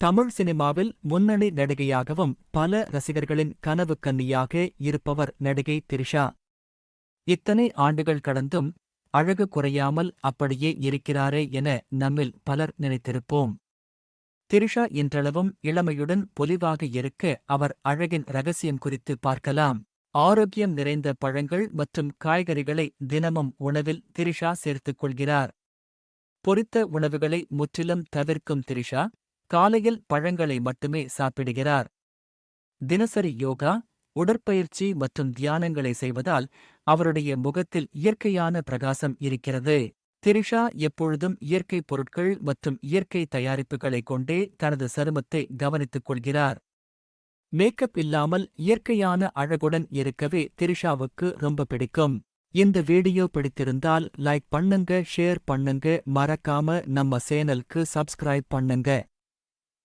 தமிழ் சினிமாவில் முன்னணி நடிகையாகவும் பல ரசிகர்களின் கனவு கன்னியாக இருப்பவர் நடிகை திரிஷா. இத்தனை ஆண்டுகள் கடந்தும் அழகு குறையாமல் அப்படியே இருக்கிறாரே என நம்மில் பலர் நினைத்திருப்போம். திரிஷா இன்றளவும் இளமையுடன் பொலிவாக இருக்க அவர் அழகின் ரகசியம் குறித்து பார்க்கலாம். ஆரோக்கியம் நிறைந்த பழங்கள் மற்றும் காய்கறிகளை தினமும் உணவில் திரிஷா சேர்த்துக் கொள்கிறார். பொரித்த உணவுகளை முற்றிலும் தவிர்க்கும் திரிஷா காலையில் பழங்களை மட்டுமே சாப்பிடுகிறார். தினசரி யோகா உடற்பயிற்சி மற்றும் தியானங்களை செய்வதால் அவருடைய முகத்தில் இயற்கையான பிரகாசம் இருக்கிறது. திரிஷா எப்பொழுதும் இயற்கை பொருட்கள் மற்றும் இயற்கை தயாரிப்புகளைக் கொண்டே தனது சருமத்தை கவனித்துக் கொள்கிறார். மேக்கப் இல்லாமல் இயற்கையான அழகுடன் இருக்கவே திரிஷாவுக்கு ரொம்ப பிடிக்கும். இந்த வீடியோ பிடித்திருந்தால் லைக் பண்ணுங்க ஷேர் பண்ணுங்க மறக்காம நம்ம சேனலுக்கு சப்ஸ்கிரைப் பண்ணுங்க.